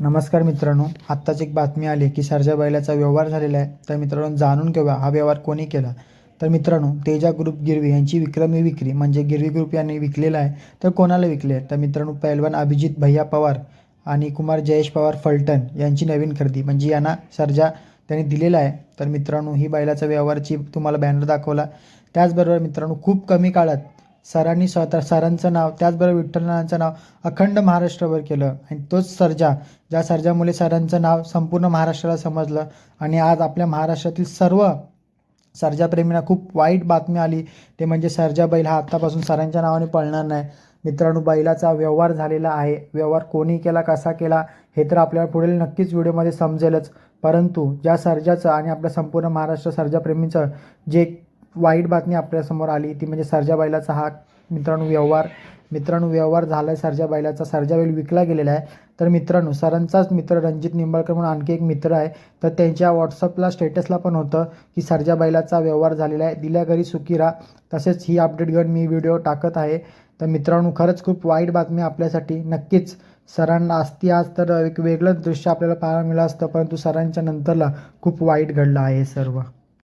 नमस्कार मित्रांनो आत्ताच एक बातमी आली की सरजा बैलाचा व्यवहार झालेला आहे. तर मित्रांनो जाणून घेऊया हा व्यवहार कोणी केला. तर मित्रांनो तेजा ग्रुप गिरवी यांची विक्रमी विक्री म्हणजे गिरवी ग्रुप यांनी विकलेला आहे तर कोणाला विकले आहे? तर मित्रांनो पैलवान अभिजित भैया पवार आणि कुमार जयेश पवार फलटण यांची नवीन खरेदी म्हणजे यांना सरजा त्यांनी दिलेला आहे. तर मित्रांनो ही बैलाचा व्यवहारची तुम्हाला बॅनर दाखवला. त्याचबरोबर मित्रांनो खूप कमी काळात सरांनी स्वतः सरांचं नाव त्याचबरोबर विठ्ठलनाथांचं नाव अखंड महाराष्ट्रभर केलं. आणि तोच सर्जा ज्या सर्जामुळे सरांचं नाव संपूर्ण महाराष्ट्राला समजलं आणि आज आपल्या महाराष्ट्रातील सर्व सर्जाप्रेमींना खूप वाईट बातमी आली. ते म्हणजे सर्जा बैल हा आत्तापासून सरांच्या नावाने पळणार नाही. मित्रांनो बैलाचा व्यवहार झालेला आहे. व्यवहार कोणी केला कसा केला हे तर आपल्याला पुढील नक्कीच व्हिडिओमध्ये समजेलच. परंतु ज्या सर्जाचं आणि आपल्या संपूर्ण महाराष्ट्र सर्जाप्रेमींचं जे वाईट बातमी आपल्यासमोर आली. ती म्हणजे सर्जा बैलाचा हा मित्रांनो व्यवहार. मित्रांनो व्यवहार झाला आहे सरजा बैलाचा. सर्जा बैल विकला गेलेला आहे. तर मित्रांनो सरांचाच मित्र रणजित निंबाळकर म्हणून आणखी एक मित्र आहे. तर त्यांच्या व्हॉट्सअपला स्टेटसला पण होतं की सर्जा बैलाचा व्यवहार झालेला आहे. दिल्या घरी सुखी राहा. तसेच ही अपडेट घेऊन मी व्हिडिओ टाकत आहे. तर मित्रांनो खरंच खूप वाईट बातमी आपल्यासाठी. नक्कीच सरांना असती आज तर एक वेगळंच दृश्य आपल्याला पाहायला मिळालं असतं. परंतु सरांच्या नंतरला खूप वाईट घडलं आहे सर्व.